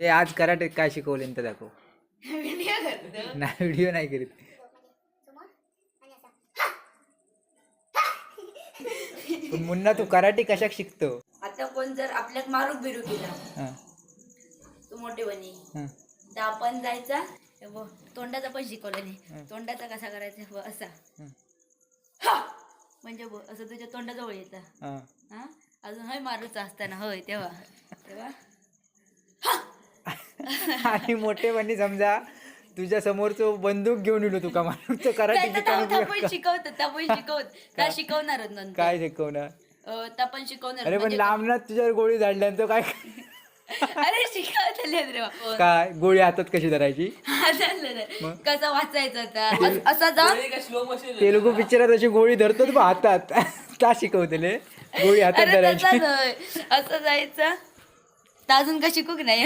हे आज कराटे काय शिकवले तर दाखव. नाही व्हिडिओ नाही करीत. पण मुन्ना तू कराटे कशाक शिकतो? आता कोण जर आपल्यात मारूक बिरू केला हा, तू मोठे बनी हा. तर आपण जायचा हे बघ, तोंडाचा पण शिकवलं नाही. तोंडाचा कसा करायचा बघ, असा. हं. हा! म्हणजे बघ, असं तुझ्या तोंडाजवळ येतं. हा. हा? अजून हय मारूचा असताना होय तेव्हा. तेव्हा? आणि मोठेपणी समजा तुझ्या समोरचो बंदूक घेऊन येलो तुका मारून तो कराटे शिकवत त्या पण शिकवत. त्या शिकवणारच नंतर. काय शिकवणार? त्या पण शिकवणार. अरे पण म्हणजे- लांबनात तुझ्यावर गोळी झाडल्यान तो काय अरे शिकवत रे बा. काय? गोळी हातात कशी धरायची. कसं वाचायचं आता? अस- तेलुगू पिक्चरात अशी गोळी धरतो बा हातात. का शिकवतेले? गोळी हातात अरे धरायची. असं जायचं. अजून का शिकूक नाही?